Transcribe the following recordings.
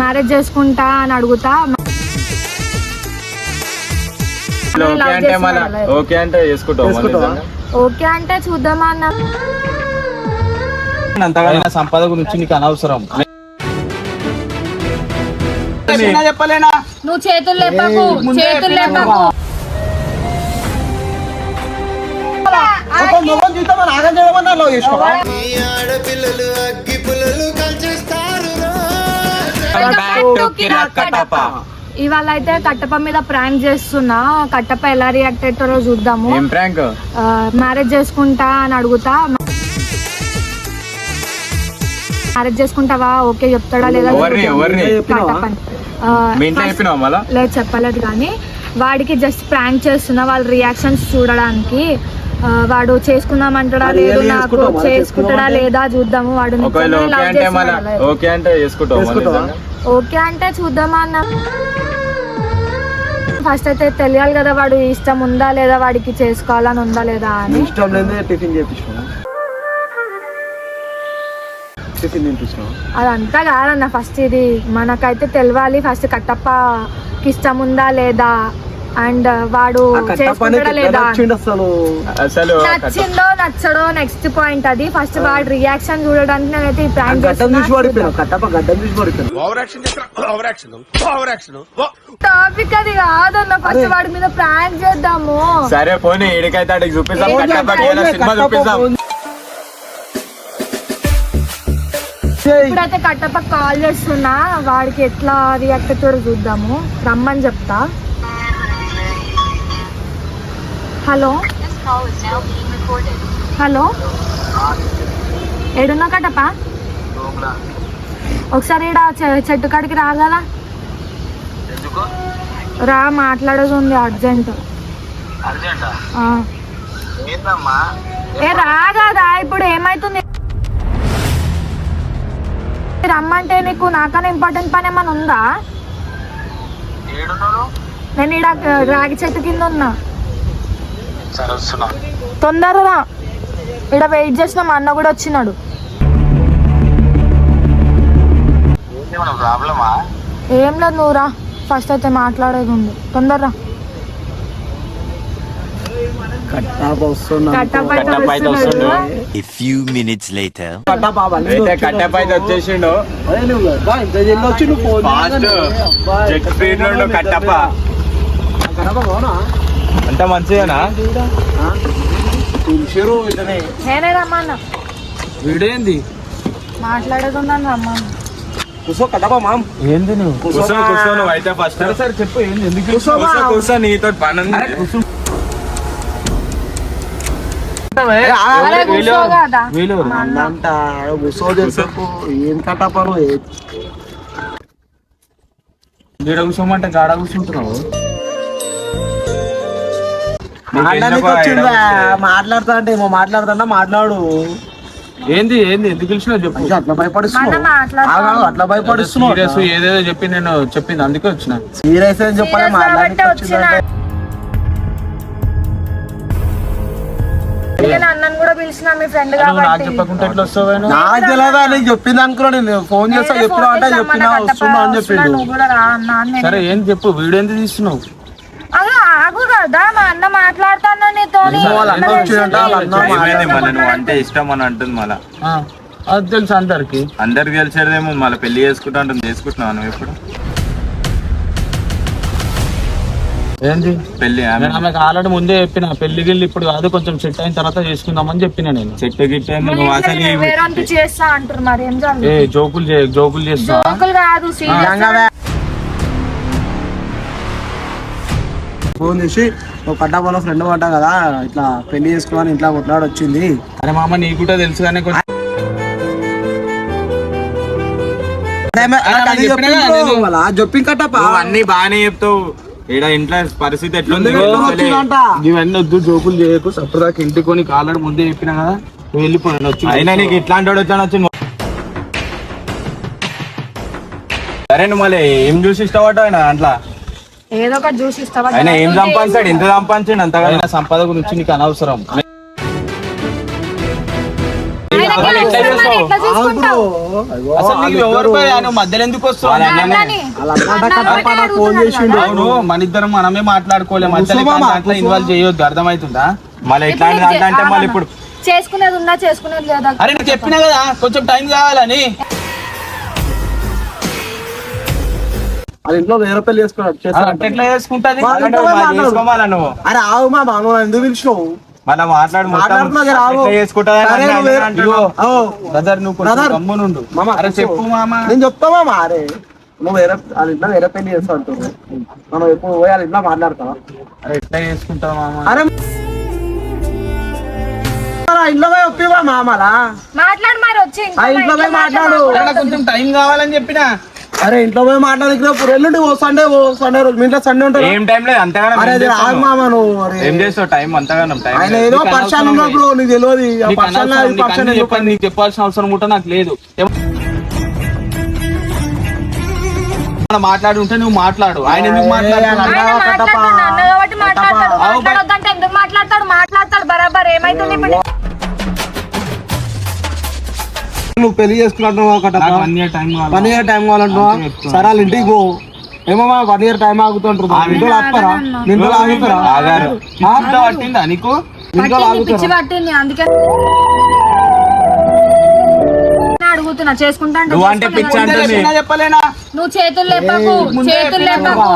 Marriage చేసుకుంటా అని అడుగుతా. ఓకే అంటే. ఓకే? ఓకే చూద్దామా అన్న. అంతగా సంపద గురించి నీకు అనవసరం. చెప్పలేనా? నువ్వు చేతులు లేపకు చేతులు లేపకు. ఇవాళ అయితే కట్టప మీద ప్రాంక్ చేస్తున్నా. కట్టప ఎలా రియాక్ట్ అవుతారో చూద్దాము. ఏం ప్రాంక్? మ్యారేజ్ చేసుకుంటా అని అడుగుతా. మ్యారేజ్ చేసుకుంటావా? ఓకే చెప్తాడా లేదా లేదు చెప్పలేదు కానీ వాడికి జస్ట్ ప్రాంక్ చేస్తున్నా వాళ్ళ రియాక్షన్స్ చూడడానికి. వాడు చేసుకుందామంటాడా లేదు నాకు? చేసుకుంటాడా లేదా చూద్దాము. వాడు ఓకే అంటే? ఓకే అంటే చూద్దామా అన్న? ఫస్ట్ అయితే తెలియాలి కదా వాడు ఇష్టం ఉందా లేదా వాడికి చేసుకోవాలని ఉందా లేదా అని. ఇష్టం లేదే టిఫిన్ అదంతా కాదన్న ఫస్ట్ ఇది మనకైతే తెలియాలి. ఫస్ట్ కట్టప్పకి ఇష్టం ఉందా లేదా అండ్ వాడు నచ్చిందో నచ్చడో నెక్స్ట్ పాయింట్ అది. ఫస్ట్ వాడి రియాక్షన్ చూడడానికి నేనైతే ఈ ప్రాంక్ టాపిక్ అది కాదన్న. ఫస్ట్ వాడి మీద ప్రాంక్ చేద్దాము. సరే పోనీ ఇడికైతే అడిగి చూపిస్తాం ఇప్పుడైతే కట్టప్ప కాల్ చేస్తున్నా. వాడికి ఎట్లా రియాక్ట్ అవుతాడో చూద్దాము. రమ్మని చెప్తా. హలో? హలో? ఏడున్నా కట్టప్ప ఒకసారి ఈడ చె- చెట్టు కాడికి రాగల రా మాట్లాడేది ఉంది అర్జెంట్? ఆ. ఏ రాగాదా ఇప్పుడు ఏమైతుంది? రమ్మంటే నీకు నాకన్నా ఇంపార్టెంట్ పని ఏమైనా ఉందా? నేను ఈడ రాగి చెట్టు కింద ఉన్నా. తొందరగా ఈడ వెయిట్ చేసిన మా అన్న కూడా వచ్చినాడు. ఏం లేదు నువ్వు రా. ఫస్ట్ అయితే మాట్లాడేది ఉంది. తొందరరా. వచ్చేసిండు. కట్టప్ప అంత మంచిదేనా? తులసిరు ఇతనే. నేనే రమ్మన్నా. వీడేంది? రమ్మన్నా. కూసో మామ్. ఏంది నువ్వు? కూర్చో కూర్చో నువ్వు అయితే ఫస్ట్ సరే చెప్పు ఏంది? ఎందుకు నీతో పని అంట ఏం గాడ కూర్చుంటున్నావు మాట్లాడడానికి వచ్చిందా మాట్లాడతా అంటే ఏమో మాట్లాడుతున్నా మాట్లాడు. ఏంది ఏంది ఎందుకు పిలిచినావు చెప్పు. అట్లా భయపడిస్తున్నావు. అట్లా భయపడిస్తున్నావు సీరియస్ ఏదేదో చెప్పి నేను చెప్పింది అందుకే వచ్చిన. సీరియస్ అని చెప్పాలి? పిలిచిన నాకు చెప్పింది అనుకున్నా నేను. ఫోన్ చేస్తా చెప్పినా అంటే చెప్పినా వస్తున్నా అని చెప్పిండు. సరే ఏం చెప్పు? వీడియో ఎందుకు తీస్తున్నావు? ఆగు కదా మా అన్న మాట్లాడుతాను అంటే ఇష్టం అని అంటుంది మళ్ళా. ఆ, అది తెలుసు అందరికి. అందరికి తెలిసేదేమో మళ్ళీ పెళ్ళి చేసుకుంటా అంటుంది చేసుకుంటున్నావు నువ్వు ఎప్పుడు? ఏంది? పెళ్ళి నేను ఆమెకు ఆల్రెడీ ముందే చెప్పిన పెళ్ళికి వెళ్ళి ఇప్పుడు కాదు కొంచెం సెట్ అయిన తర్వాత చేసుకుందామని చెప్పిన నేను. చెట్టు గిట్టు నువ్వు అసలు ఏం జోకులు జోకులు చేస్తా. ఫోన్ చేసి ఒక కట్టపలో ఫ్రెండ్ పడ్డా కదా ఇట్లా పెళ్ళి చేసుకోవాలని ఇంట్లో కొట్లాడి వచ్చింది. అరే మామ నీకు కూడా తెలుసు కానీ కొంచెం. వాళ్ళ కట్టప్ప నువ్వు అన్ని బాగానే చెప్తావు. ఈడ ఇంట్లో పరిస్థితి ఎట్లుంది? ఇవన్నీ వద్దు జోకులు చేయకు. సప్పుదాకా ఇంటికి కొని ఆల్రెడీ ముందే చెప్పిన కదా నువ్వు వెళ్ళిపోయాను వచ్చి అయినా నీకు ఇట్లాంటి వాడు వచ్చాను వచ్చి సరే నువ్వు మళ్ళీ ఏం చూసి ఇష్టపడ్డావు ఆయన అట్లా ఏదో ఒకటి జ్యూస్ ఇస్తావా? ఆయన ఏం సంపాదించాడు? ఎంత సంపాదించాడు? అంతగా సంపద గురించి నీకు అనవసరం. ఎట్లా చేస్తావు? అసలు నీకు ఆయన మధ్యలో ఎందుకు వాళ్ళ అన్ననే. ఫోన్ చేసిండు. అవును మన ఇద్దరం మనమే మాట్లాడుకోలే. మధ్యలో కూర్చో మామ, దాంట్లో కూర్చో. ఇన్వాల్వ్ చేయొద్దు. అర్థమవుతుందా? మళ్ళీ ఇట్లాంటి ఇప్పుడు దాంట్లో అంటే మళ్ళీ ఇప్పుడు చేసుకునేది ఉన్నా చేసుకునేది లేదా? అరే నేను చెప్పినా కదా? కొంచెం టైం కావాలని. వాళ్ళ ఇంట్లో వేరే పెళ్ళి చేసుకున్నాడు ఎట్లా చేసుకుంటది? వాళ్ళ ఇంట్లో నువ్వు? అరే ఆవు మా నువ్వు ఎందుకు పిలిచినావు? మళ్ళీ మాట్లాడు మొత్తం. మాట్లాడుతున్నా కదా, ఆగు. సరే, నువ్వు వేరే- అంటున్నావు. ఓ, బ్రదర్ నువ్వు కొంచెం Brother. గమ్మునుండు. మామ, అరే కూర్చో. చెప్పు మామ. నేను చెప్తా మామ అరే. నువ్వు వేరే వాళ్ళ ఇంట్లో వేరే పెళ్ళి చేస్తా అంటున్నావు మనం ఎప్పుడు పోయి వాళ్ళ ఇంట్లో మాట్లాడతావా? అరే ఎట్లా చేసుకుంటావు మామ? అరే ఆ ఇంట్లో పోయి ఒప్పివా మామలా మాట్లాడు మరి వచ్చి ఆ ఇంట్లో పోయి మాట్లాడు. అరే నాకు కొంచెం టైం కావాలని చెప్పినా. అరే ఇంట్లో పోయి మాట్లాడినప్పుడు ఎల్లుండి ఓ సండే ఓ సండే రోజు. మీ ఇంట్లో సండే ఉంటారు ఏం టైం లేదు అంతగానం అరే అది నువ్వు? మామ నువ్వు అరే. ఏం చేస్తావు? టైం అంతగానం టైం ఆయన. ఏదో అనవసరం ఉన్నప్పుడు నీకు తెలియదు అనవసరం, ఈ నీకు చెప్పాల్సిన అవసరం కూడా నాకు లేదు. మాట్లాడుంటే నువ్వు మాట్లాడు. ఆయన ఎందుకు కాబట్టి మాట్లాడతాడు మాట్లాడతాడు? బరాబర్ ఏమైతుంది నువ్వు పెళ్ళి చేసుకున్నట్టు నాకు వన్ ఇయర్ టైం కావాలి? వన్ ఇయర్ టైం కావాలంటున్నావా. సరే వాళ్ళ ఇంటికి పో. ఏమో వన్ ఇయర్ టైం ఆగుతుంటారు ఇంట్లో ఇంట్లో ఆగుతారా? పట్టిందా నీకు? ఇంట్లో ఆగుతారా అందుకే అడుగుతున్నా చేసుకుంటా చెప్పలేనా? నువ్వు చేతులు లేపకు ముందే చేతులు చెప్పినా లేపకు.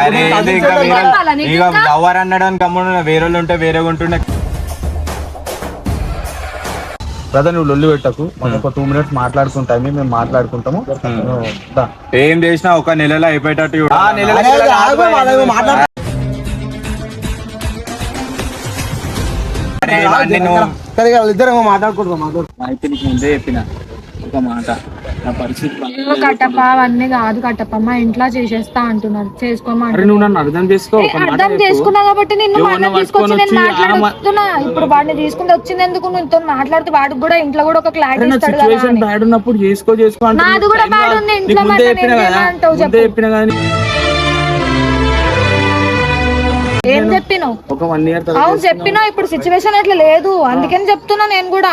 అరే ఇంకా నీకు వేరే కమ్ముడు ఉంటే వేరే ఉంటుండే. బ్రదర్ నువ్వు లొల్లి పెట్టకు. మనం ఒక టూ మినిట్స్ మాట్లాడుకుంటాము మేము మాట్లాడుకుంటాము. దా. ఏం చేసినా ఒక నెలలో అయిపోయేటట్టు చూడు. ఆ, నెలలో అరే, అది ఆగు, వాళ్ళేమో మాట్లాడ- అరే, ఇవన్నీ నువ్వు సరే వాళ్ళిద్దరేమో మాట్లాడుకుంటారు మాట్లాడు అయితే నీకు ముందే చెప్పిన. ఒక మాట నా పరిస్థితి కట్టప్ప అవన్నీ కాదు కట్టప్ప మా ఇంట్లో చేసేస్తా అంటున్నారు అరే చేసుకోమంటున్నారు నువ్వు నన్ను అర్థం చేసుకో ఒక మాట అర్థం చెప్పు. చేసుకున్నా కాబట్టి నిన్ను ఎవరినో మన తీసుకొచ్చి నేను మాట్లాడుతున్నా ఇప్పుడు వాడిని తీసుకుని వచ్చింది ఎందుకు మాట్లాడితే వాడికి కూడా ఇంట్లో కూడా ఒక అరే క్లారిటీ నా ఇస్తాడు కదా సిచ్యువేషన్ అని. బ్యాడ్ ఉన్నప్పుడు చేసుకో చేసుకో నాది నీకు కూడా bad. ఉంది. నీకు ఇంట్లో ముందే మరి చెప్పిన నేను కదా? ఏమంటావు ముందే. చెప్పిన కానీ ఏం చెప్పినావు? ఒక వన్ ఇయర్ అవును చెప్పినా ఇప్పుడు సిచ్యువేషన్ అట్లా లేదు. అందుకని చెప్తున్నా నేను కూడా.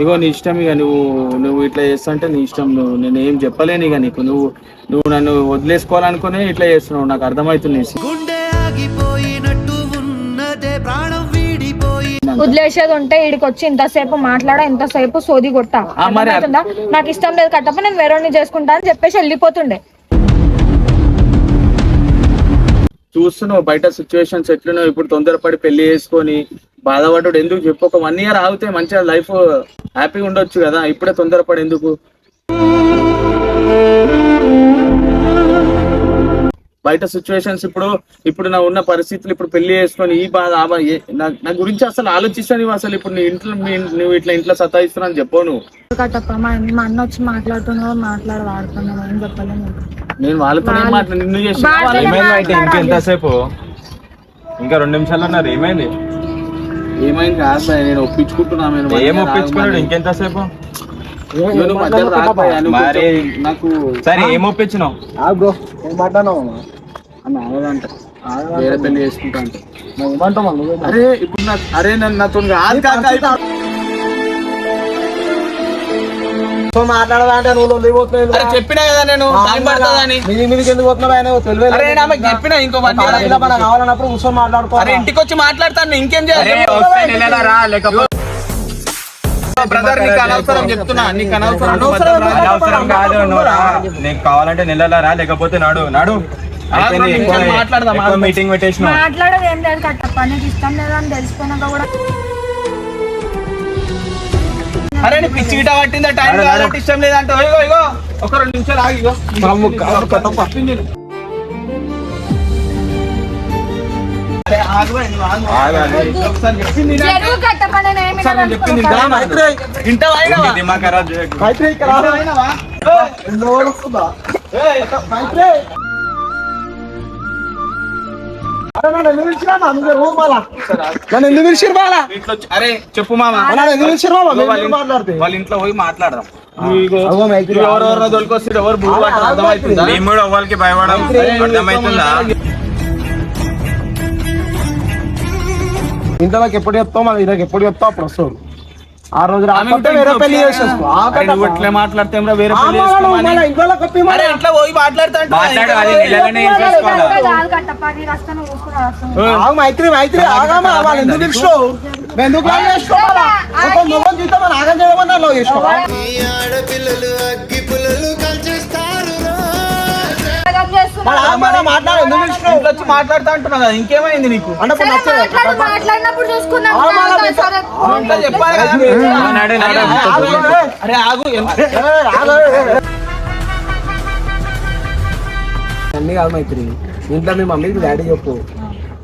ఇగో నీ ఇష్టం ఇక నువ్వు నువ్వు ఇట్లా చేస్తుంటే నీ ఇష్టం నువ్వు నేను ఏం చెప్పలేను ఇక నీకు. నువ్వు నువ్వు నన్ను వదిలేసుకోవాలనుకునే ఇట్లా చేస్తున్నావు నాకు అర్థమవుతుంది నీ గుండె ఆగిపోయినట్టు ఉన్నదే ప్రాణం వీడిపోయి వదిలేసేది ఉంటే ఇడికి వచ్చి ఇంతసేపు మాట్లాడా ఇంతసేపు సోది కొట్టా? నాకు ఇష్టం లేదు కట్టప్ప నేను వేరే చేసుకుంటా అని చెప్పేసి వెళ్ళిపోతుండే. చూస్తున్నావు బయట సిచ్యువేషన్స్ ఎట్లున్నావు ఇప్పుడు తొందరపడి పెళ్ళి చేసుకొని బాధపడ్డాడు ఎందుకు చెప్పు ఒక వన్ ఇయర్ ఆగితే మంచిగా లైఫ్ హ్యాపీగా ఉండొచ్చు కదా ఇప్పుడే తొందరపడి ఎందుకు? బయట సిచ్యువేషన్స్ ఇప్పుడు ఇప్పుడు నా ఉన్న పరిస్థితులు ఇప్పుడు పెళ్ళి చేసుకొని ఈ బాధ ఆ బాధ నా నా గురించి అసలు ఆలోచిస్తాను నువ్వు అసలు ఇప్పుడు నీ ఇంట్లో నువ్వు ఇట్లా ఇంట్లో సతాయిస్తున్నా అని చెప్పు నువ్వు. మా అన్న వచ్చి మాట్లాడుతున్నావు మాట్లాడ వాడుతున్నావు ఏం చెప్పలేము నేను వాళ్ళతో మాట్లాడి నిన్ను ఇంకెంతసేపు ఇంకా రెండు నిమిషాలు ఉన్నారు ఏమైంది? ఏమైంది? కాదు నేను ఒప్పించుకుంటున్నా నేను ఏం ఒప్పించుకున్నాడు? ఇంకెంతసేపు? నాకు సరే ఏం ఒప్పించినావు? వేరే పెళ్ళి చేసుకుంటా అంటే. అరే ఇప్పుడు నాకు అరే నన్ను నాతో కాదు కాక నువ్వు చెప్పినా కదా నేను. టైం పడుతుందని మీదకి ఎందుకు పోతున్నావు చెప్పినా ఇంకో వన్ మన ఇంట్లో మనకు కావాలన్నప్పుడు కూర్చొని మాట్లాడుకో అరే ఇంటికి వచ్చి మాట్లాడతాను. ఇంకేం చేయాలి? బ్రదర్ నీకు అనవసరం చెప్తున్నా. నీకు అనవసరం అనవసరం కాదు నువ్వు రా నీకు కావాలంటే నెలలో రా లేకపోతే నాడు. నాడు. మాట్లాడదాం. మీటింగ్ పెట్టేసిన. మాట్లాడేది ఏం లేదు కట్టప్ప నీకు ఇష్టం లేదు అని తెలిసిపోయినాక కూడా. అరే నీ పిచ్చి గిట పట్టిందా? టైం కావాలంటే ఇష్టం లేదంటే ఇగో ఇగో ఒక రెండు నిమిషాలు చెప్పింది ఎందుకు పిలిచిరా బాలా. అరే చెప్పు మామ. ఎందుకు పిలిచిరు వాళ్ళ మేము ఇంట్లో- మాట్లాడితే? వాళ్ళ ఇంట్లో పోయి మాట్లాడదాం. ఎవరెవరినో దొరికొస్తే ఎవరు బుర్రు పట్టరు, అర్థమవుతుందా? మేము కూడా వాళ్ళకి భయపడం అర్థమవుతుందా ఇంట్లోకి ఎప్పుడు చెప్తావు? మన ఇరకు ఎప్పుడు చెప్తావు? అప్పుడు వస్తావు. ఆ రోజు ఇంట్లో మాట్లాడితే వేరే మైత్రి మైత్రి ఆగామా వాళ్ళు ఎందుకు మేము ఎందుకు ఆగం. చేయమన్నా చేసుకోవాలా వచ్చి మాట్లాడుతా అంటున్నా కదా ఇంకేమైంది నీకు? అంటే మాట్లాడినప్పుడు చెప్పాలి కదా. ఆగు, అరే. అన్ని కాదు మైత్రి. ఇంట్లో మీ మమ్మీకి డాడీ చెప్పు.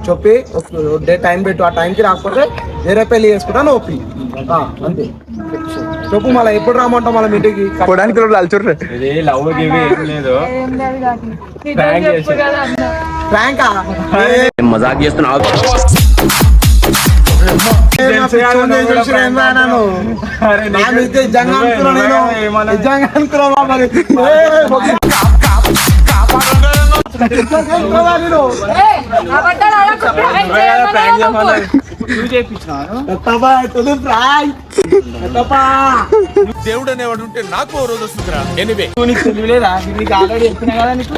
చెప్పి డే టైం పెట్టు ఆ టైంకి రాకపోతే వేరే పెళ్ళి చేసుకుంటా ఒప్పి. ఆ, అంతే. చెప్పు మళ్ళీ ఎప్పుడు రామంటావు మళ్ళీ ఇంటికి ఇది లవ్ గివ్ ఏం లేదు. చేసి. ప్రాంకా మజాక్ చేస్తున్నావు? అరే దేవుడు అనేవాడు ఉంటే నాకు రోజు వస్తుందిరా. ఎనివే నీకు తెలియలేదా నీకు ఆల్రెడీ చెప్పినా కదా నీకు?